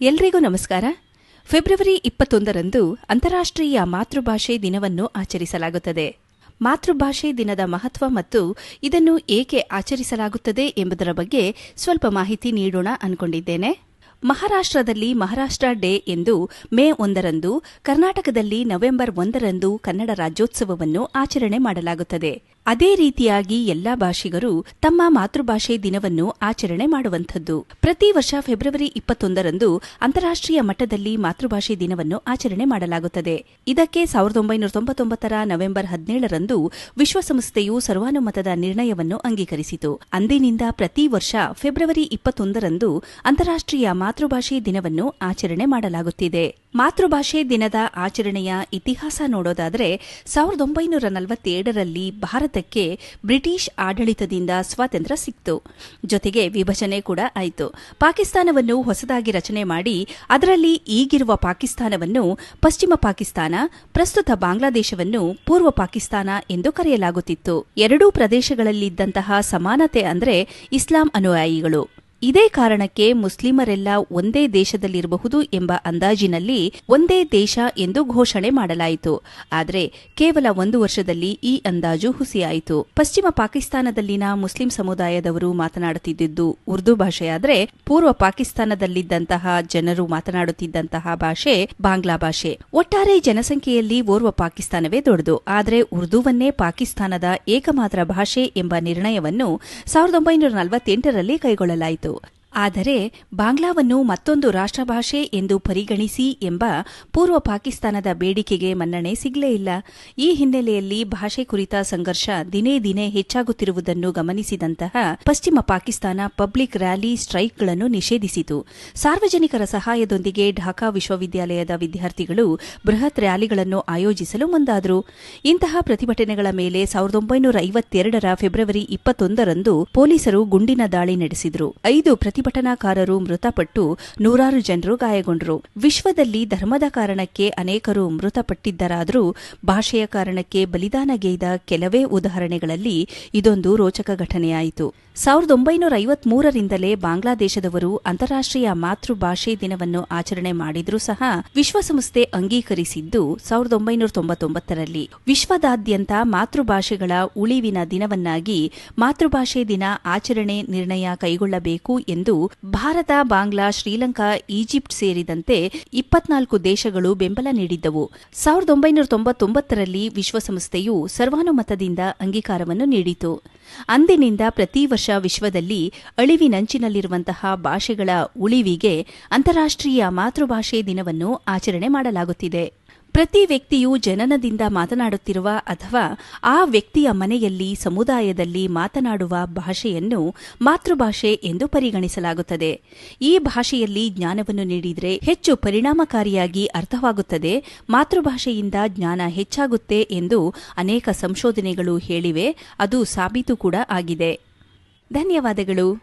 ಎಲ್ರಿಗೂ ನಮಸ್ಕಾರ. ಫೆಬ್ರವರಿ ಇಪ್ಪತ್ತೊಂದರಂದು ಅಂತಾರಾಷ್ಟ್ರೀಯ ಮಾತೃಭಾಷೆ ದಿನವನ್ನು ಆಚರಿಸಲಾಗುತ್ತದೆ. ಮಾತೃಭಾಷೆ ದಿನದ ಮಹತ್ವ ಮತ್ತು ಇದನ್ನು ಏಕೆ ಆಚರಿಸಲಾಗುತ್ತದೆ ಎಂಬುದರ ಬಗ್ಗೆ ಸ್ವಲ್ಪ ಮಾಹಿತಿ ನೀಡೋಣ ಅನ್ಕೊಂಡಿದ್ದೇನೆ. ಮಹಾರಾಷ್ಟ್ರದಲ್ಲಿ ಮಹಾರಾಷ್ಟ್ರ ಡೇ ಎಂದು ಮೇ ಒಂದರಂದು ಕರ್ನಾಟಕದಲ್ಲಿ ನವೆಂಬರ್ ಒಂದರಂದು ಕನ್ನಡ ರಾಜ್ಯೋತ್ಸವವನ್ನು ಆಚರಣೆ ಮಾಡಲಾಗುತ್ತದೆ. ಅದೇ ರೀತಿಯಾಗಿ ಎಲ್ಲಾ ಭಾಷಿಗರು ತಮ್ಮ ಮಾತೃಭಾಷೆ ದಿನವನ್ನು ಆಚರಣೆ ಮಾಡುವಂಥದ್ದು. ಪ್ರತಿ ವರ್ಷ ಫೆಬ್ರವರಿ ಇಪ್ಪತ್ತೊಂದರಂದು ಅಂತಾರಾಷ್ಟ್ರೀಯ ಮಟ್ಟದಲ್ಲಿ ಮಾತೃಭಾಷೆ ದಿನವನ್ನು ಆಚರಣೆ ಮಾಡಲಾಗುತ್ತದೆ. ಇದಕ್ಕೆ ಸಾವಿರದ ಒಂಬೈನೂರ ತೊಂಬತ್ತೊಂಬತ್ತರ ನವೆಂಬರ್ ಹದಿನೇಳರಂದು ವಿಶ್ವಸಂಸ್ಥೆಯು ಸರ್ವಾನುಮತದ ನಿರ್ಣಯವನ್ನು ಅಂಗೀಕರಿಸಿತು. ಅಂದಿನಿಂದ ಪ್ರತಿ ವರ್ಷ ಫೆಬ್ರವರಿ ಇಪ್ಪತ್ತೊಂದರಂದು ಅಂತಾರಾಷ್ಟ್ರೀಯ ಮಾತೃಭಾಷೆ ದಿನವನ್ನು ಆಚರಣೆ ಮಾಡಲಾಗುತ್ತಿದೆ. ಮಾತೃಭಾಷೆ ದಿನದ ಆಚರಣೆಯ ಇತಿಹಾಸ ನೋಡೋದಾದರೆ ಸಾವಿರದ ಒಂಬೈನೂರ ನಲವತ್ತೇಳರಲ್ಲಿ ಭಾರತಕ್ಕೆ ಬ್ರಿಟಿಷ್ ಆಡಳಿತದಿಂದ ಸ್ವಾತಂತ್ರ್ಯ ಸಿಕ್ತು. ಜೊತೆಗೆ ವಿಭಜನೆ ಕೂಡ ಆಯಿತು. ಪಾಕಿಸ್ತಾನವನ್ನು ಹೊಸದಾಗಿ ರಚನೆ ಮಾಡಿ ಅದರಲ್ಲಿ ಈಗಿರುವ ಪಾಕಿಸ್ತಾನವನ್ನು ಪಶ್ಚಿಮ ಪಾಕಿಸ್ತಾನ, ಪ್ರಸ್ತುತ ಬಾಂಗ್ಲಾದೇಶವನ್ನು ಪೂರ್ವ ಪಾಕಿಸ್ತಾನ ಎಂದು ಕರೆಯಲಾಗುತ್ತಿತ್ತು. ಎರಡೂ ಪ್ರದೇಶಗಳಲ್ಲಿದ್ದಂತಹ ಸಮಾನತೆ ಅಂದರೆ ಇಸ್ಲಾಂ ಅನುಯಾಯಿಗಳು. ಇದೇ ಕಾರಣಕ್ಕೆ ಮುಸ್ಲಿಮರೆಲ್ಲ ಒಂದೇ ದೇಶದಲ್ಲಿರಬಹುದು ಎಂಬ ಅಂದಾಜಿನಲ್ಲಿ ಒಂದೇ ದೇಶ ಎಂದು ಘೋಷಣೆ ಮಾಡಲಾಯಿತು. ಆದರೆ ಕೇವಲ ಒಂದು ವರ್ಷದಲ್ಲಿ ಈ ಅಂದಾಜು ಹುಸಿಯಾಯಿತು. ಪಶ್ಚಿಮ ಪಾಕಿಸ್ತಾನದಲ್ಲಿನ ಮುಸ್ಲಿಂ ಸಮುದಾಯದವರು ಮಾತನಾಡುತ್ತಿದ್ದುದು ಉರ್ದು ಭಾಷೆಯಾದರೆ ಪೂರ್ವ ಪಾಕಿಸ್ತಾನದಲ್ಲಿದ್ದಂತಹ ಜನರು ಮಾತನಾಡುತ್ತಿದ್ದಂತಹ ಭಾಷೆ ಬಾಂಗ್ಲಾ ಭಾಷೆ. ಒಟ್ಟಾರೆ ಜನಸಂಖ್ಯೆಯಲ್ಲಿ ಓರ್ವ ಪಾಕಿಸ್ತಾನವೇ ದೊಡ್ಡದು. ಆದರೆ ಉರ್ದುವನ್ನೇ ಪಾಕಿಸ್ತಾನದ ಏಕಮಾತ್ರ ಭಾಷೆ ಎಂಬ ನಿರ್ಣಯವನ್ನು ಸಾವಿರದ ಒಂಬೈನೂರ ನಲವತ್ತೆಂಟರಲ್ಲಿ ಕೈಗೊಳ್ಳಲಾಯಿತು. itu ಆದರೆ ಬಾಂಗ್ಲಾವನ್ನು ಮತ್ತೊಂದು ರಾಷ್ಟ್ರಭಾಷೆ ಎಂದು ಪರಿಗಣಿಸಿ ಎಂಬ ಪೂರ್ವ ಪಾಕಿಸ್ತಾನದ ಬೇಡಿಕೆಗೆ ಮನ್ನಣೆ ಸಿಗಲೇ ಇಲ್ಲ. ಈ ಹಿನ್ನೆಲೆಯಲ್ಲಿ ಭಾಷೆ ಕುರಿತ ಸಂಘರ್ಷ ದಿನೇ ದಿನೇ ಹೆಚ್ಚಾಗುತ್ತಿರುವುದನ್ನು ಗಮನಿಸಿದಂತಹ ಪಶ್ಚಿಮ ಪಾಕಿಸ್ತಾನ ಪಬ್ಲಿಕ್ ರ್ಯಾಲಿ ಸ್ಟ್ರೈಕ್ಗಳನ್ನು ನಿಷೇಧಿಸಿತು. ಸಾರ್ವಜನಿಕರ ಸಹಾಯದೊಂದಿಗೆ ಢಾಕಾ ವಿಶ್ವವಿದ್ಯಾಲಯದ ವಿದ್ಯಾರ್ಥಿಗಳು ಬೃಹತ್ ರ್ಯಾಲಿಗಳನ್ನು ಆಯೋಜಿಸಲು ಮುಂದಾದರು. ಇಂತಹ ಪ್ರತಿಭಟನೆಗಳ ಮೇಲೆ ಸಾವಿರದ ಒಂಬೈನೂರ ಐವತ್ತೆರಡರ ಫೆಬ್ರವರಿ ಇಪ್ಪತ್ತೊಂದರಂದು ಪೊಲೀಸರು ಗುಂಡಿನ ದಾಳಿ ನಡೆಸಿದರು. ಐದು ಪ್ರತಿಭಟನಾಕಾರರು ಮೃತಪಟ್ಟು ನೂರಾರು ಜನರು ಗಾಯಗೊಂಡರು. ವಿಶ್ವದಲ್ಲಿ ಧರ್ಮದ ಕಾರಣಕ್ಕೆ ಅನೇಕರು ಮೃತಪಟ್ಟಿದ್ದರಾದರೂ ಭಾಷೆಯ ಕಾರಣಕ್ಕೆ ಬಲಿದಾನಗೈದ ಕೆಲವೇ ಉದಾಹರಣೆಗಳಲ್ಲಿ ಇದೊಂದು ರೋಚಕ ಘಟನೆಯಾಯಿತು. ಸಾವಿರದ ಒಂಬೈನೂರ ಐವತ್ಮೂರರಿಂದಲೇ ಬಾಂಗ್ಲಾದೇಶದವರು ಅಂತಾರಾಷ್ಟ್ರೀಯ ಮಾತೃಭಾಷೆ ದಿನವನ್ನು ಆಚರಣೆ ಮಾಡಿದ್ರೂ ಸಹ ವಿಶ್ವಸಂಸ್ಥೆ ಅಂಗೀಕರಿಸಿದ್ದು ಸಾವಿರದ ಒಂಬೈನೂರ ತೊಂಬತ್ತೊಂಬತ್ತರಲ್ಲಿ ವಿಶ್ವದಾದ್ಯಂತ ಮಾತೃಭಾಷೆಗಳ ಉಳಿವಿನ ದಿನವನ್ನಾಗಿ ಮಾತೃಭಾಷೆ ದಿನ ಆಚರಣೆ ನಿರ್ಣಯ ಕೈಗೊಳ್ಳಬೇಕು ಎಂದು ಭಾರತ, ಬಾಂಗ್ಲಾ, ಶ್ರೀಲಂಕಾ, ಈಜಿಪ್ಟ್ ಸೇರಿದಂತೆ ಇಪ್ಪತ್ನಾಲ್ಕು ದೇಶಗಳು ಬೆಂಬಲ ನೀಡಿದ್ದವು. ಸಾವಿರದ ಒಂಬೈನೂರ ತೊಂಬತ್ತೊಂಬತ್ತರಲ್ಲಿ ವಿಶ್ವಸಂಸ್ಥೆಯು ಸರ್ವಾನುಮತದಿಂದ ಅಂಗೀಕಾರವನ್ನು ನೀಡಿತು. ಅಂದಿನಿಂದ ಪ್ರತಿ ವರ್ಷ ವಿಶ್ವದಲ್ಲಿ ಅಳಿವಿನಂಚಿನಲ್ಲಿರುವಂತಹ ಭಾಷೆಗಳ ಉಳಿವಿಗೆ ಅಂತಾರಾಷ್ಟ್ರೀಯ ಮಾತೃಭಾಷೆ ದಿನವನ್ನು ಆಚರಣೆ ಮಾಡಲಾಗುತ್ತಿದೆ. ಪ್ರತಿ ವ್ಯಕ್ತಿಯು ಜನನದಿಂದ ಮಾತನಾಡುತ್ತಿರುವ ಅಥವಾ ಆ ವ್ಯಕ್ತಿಯ ಮನೆಯಲ್ಲಿ ಸಮುದಾಯದಲ್ಲಿ ಮಾತನಾಡುವ ಭಾಷೆಯನ್ನು ಮಾತೃಭಾಷೆ ಎಂದು ಪರಿಗಣಿಸಲಾಗುತ್ತದೆ. ಈ ಭಾಷೆಯಲ್ಲಿ ಜ್ಞಾನವನ್ನು ನೀಡಿದರೆ ಹೆಚ್ಚು ಪರಿಣಾಮಕಾರಿಯಾಗಿ ಅರ್ಥವಾಗುತ್ತದೆ. ಮಾತೃಭಾಷೆಯಿಂದ ಜ್ಞಾನ ಹೆಚ್ಚಾಗುತ್ತೆ ಎಂದು ಅನೇಕ ಸಂಶೋಧನೆಗಳು ಹೇಳಿವೆ. ಅದು ಸಾಬೀತು ಕೂಡ ಆಗಿದೆ. ಧನ್ಯವಾದಗಳು.